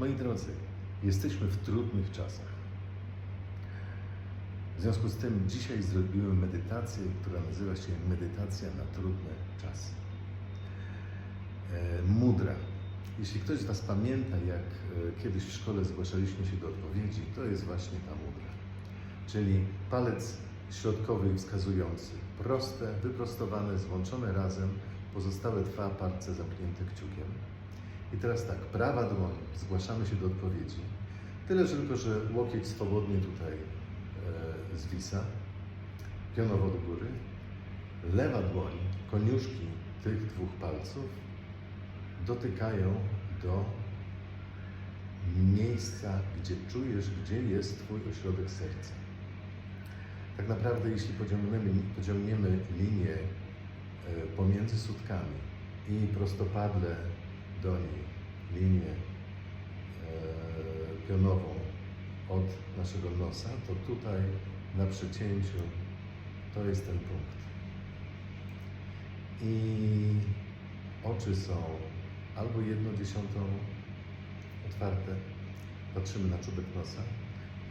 Moi drodzy, jesteśmy w trudnych czasach. W związku z tym dzisiaj zrobiłem medytację, która nazywa się Medytacja na trudne czasy. E, Mudra. Jeśli ktoś z Was pamięta, jak e, kiedyś w szkole zgłaszaliśmy się do odpowiedzi, to jest właśnie ta mudra. Czyli palec środkowy wskazujący, proste, wyprostowane, złączone razem, pozostałe dwa palce zamknięte kciukiem. I teraz tak, prawa dłoń, zgłaszamy się do odpowiedzi. Tyle że tylko, że łokieć swobodnie tutaj e, zwisa, pionowo do góry. Lewa dłoń, koniuszki tych dwóch palców dotykają do miejsca, gdzie czujesz, gdzie jest Twój ośrodek serca. Tak naprawdę, jeśli pociągniemy, pociągniemy linię e, pomiędzy sutkami i prostopadle do niej, linię e, pionową od naszego nosa, to tutaj na przecięciu to jest ten punkt. I oczy są albo jedną dziesiątą otwarte, patrzymy na czubek nosa,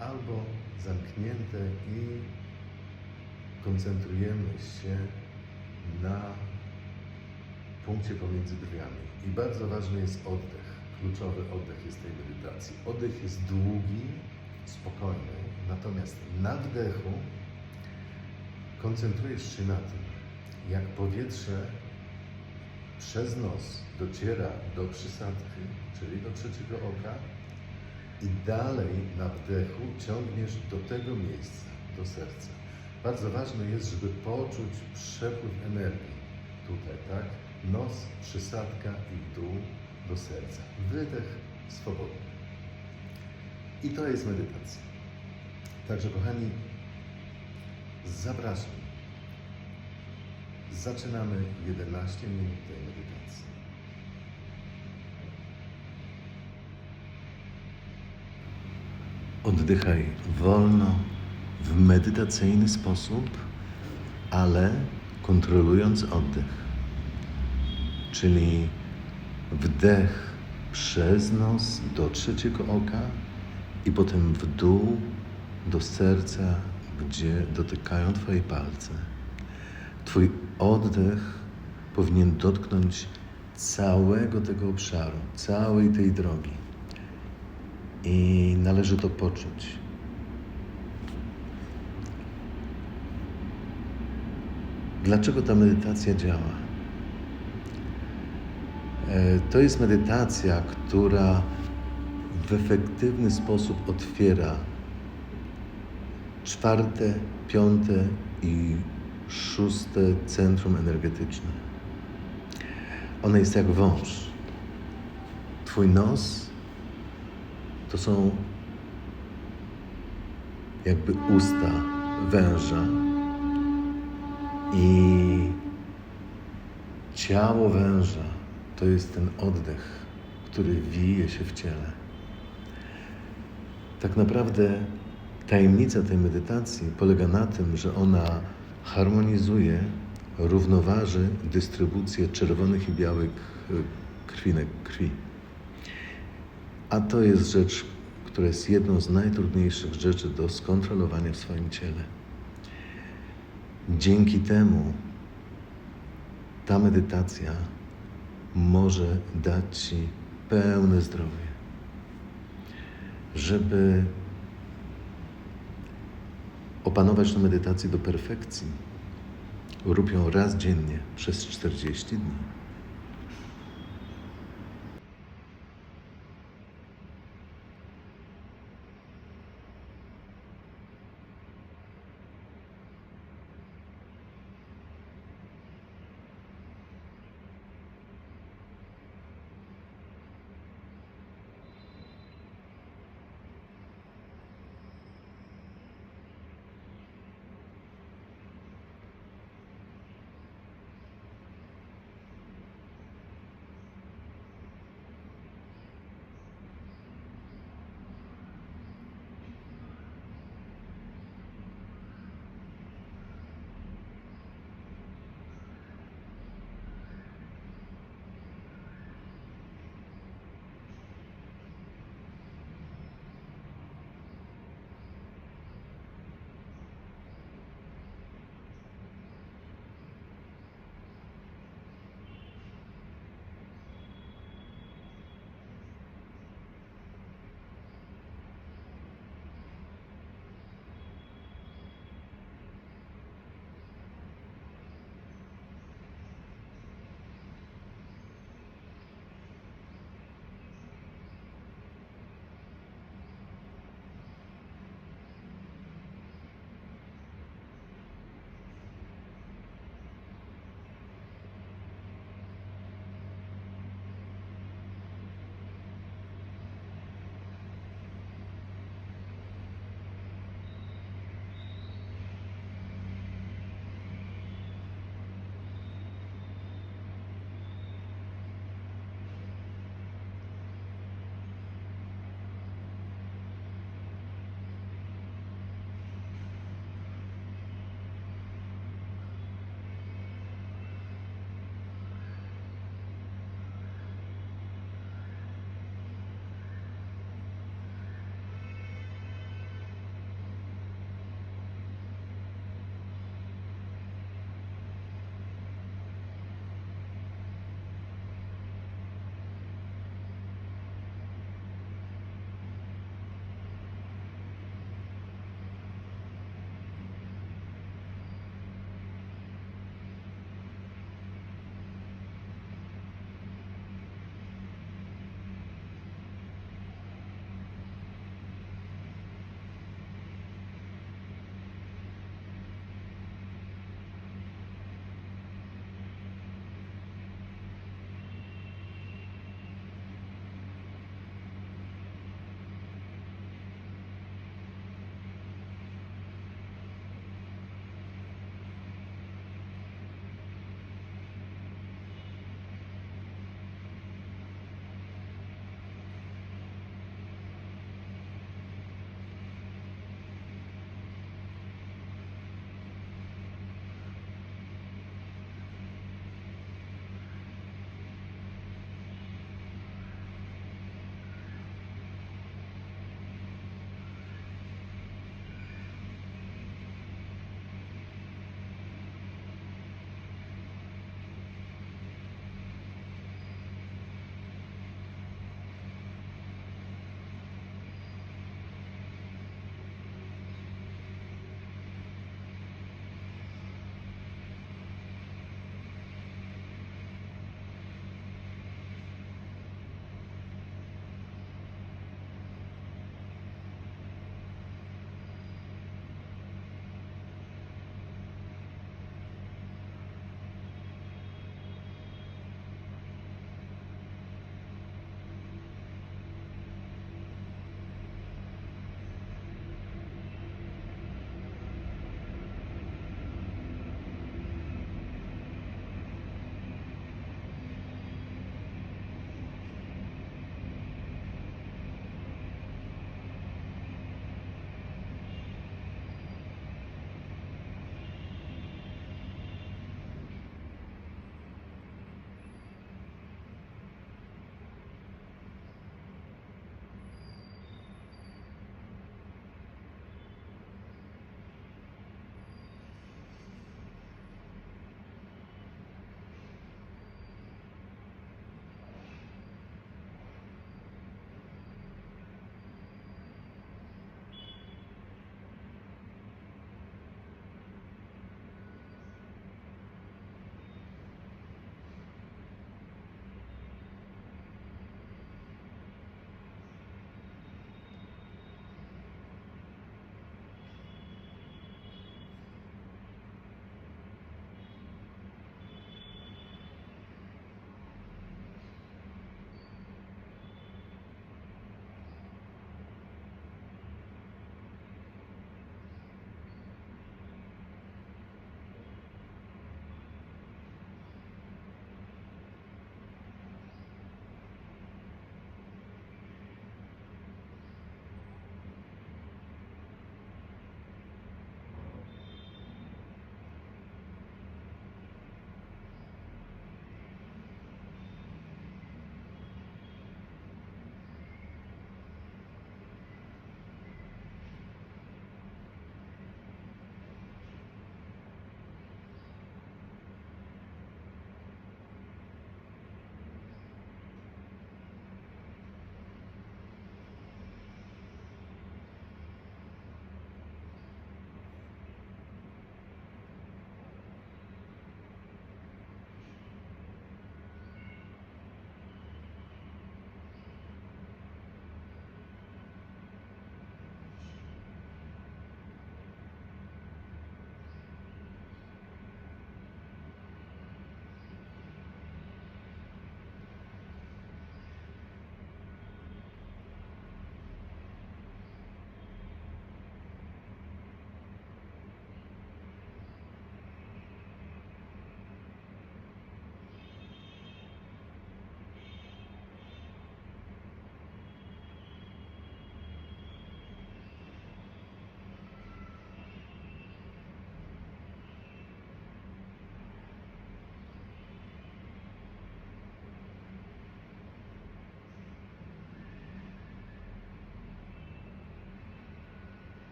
albo zamknięte i koncentrujemy się na punkcie pomiędzy drzwiami. I bardzo ważny jest oddech. Kluczowy oddech jest tej medytacji. Oddech jest długi, spokojny, natomiast na wdechu koncentrujesz się na tym, jak powietrze przez nos dociera do przysadki, czyli do trzeciego oka i dalej na wdechu ciągniesz do tego miejsca, do serca. Bardzo ważne jest, żeby poczuć przepływ energii tutaj, tak? Nos, przysadka i dół do serca. Wydech swobodny. I to jest medytacja. Także kochani, zapraszam. Zaczynamy 11 minut tej medytacji. Oddychaj wolno, w medytacyjny sposób, ale kontrolując oddech. Czyli wdech przez nos do trzeciego oka i potem w dół do serca, gdzie dotykają Twoje palce. Twój oddech powinien dotknąć całego tego obszaru, całej tej drogi. I należy to poczuć. Dlaczego ta medytacja działa? E, To jest medytacja, która w efektywny sposób otwiera czwarte, piąte i szóste centrum energetyczne. Ona jest jak wąż. Twój nos to są jakby usta węża i ciało węża to jest ten oddech, który wije się w ciele. Tak naprawdę tajemnica tej medytacji polega na tym, że ona harmonizuje, równoważy dystrybucję czerwonych i białych e, krwinek krwi. A to jest rzecz, która jest jedną z najtrudniejszych rzeczy do skontrolowania w swoim ciele. Dzięki temu ta medytacja może dać Ci pełne zdrowie. Żeby opanować tę medytację do perfekcji, rób ją raz dziennie przez 40 dni.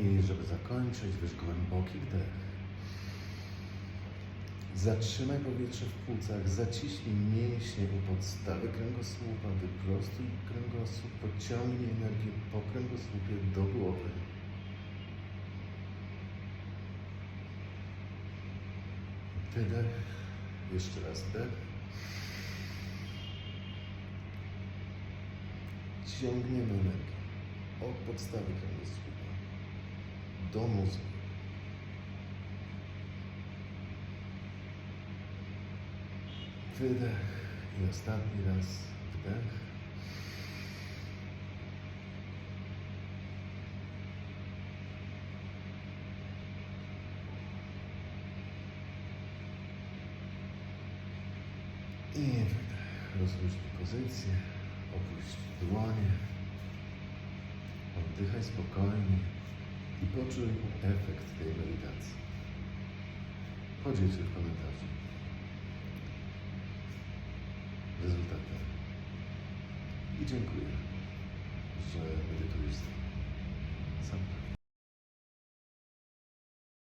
I żeby zakończyć, weź głęboki wdech. Zatrzymaj powietrze w płucach, zaciśnij mięśnie u podstawy kręgosłupa, wyprostuj kręgosłup, pociągnij energię po kręgosłupie do głowy. Wydech, jeszcze raz wdech. Ciągniemy energię od podstawy kręgosłupa do mózgu. Wydech i ostatni raz wdech. I wydech. Rozluźnij pozycję, opuść dłonie, oddychaj spokojnie i poczuj efekt tej medytacji. Podziel się w komentarzu rezultatem. I dziękuję, że medytujesz nami. Sam.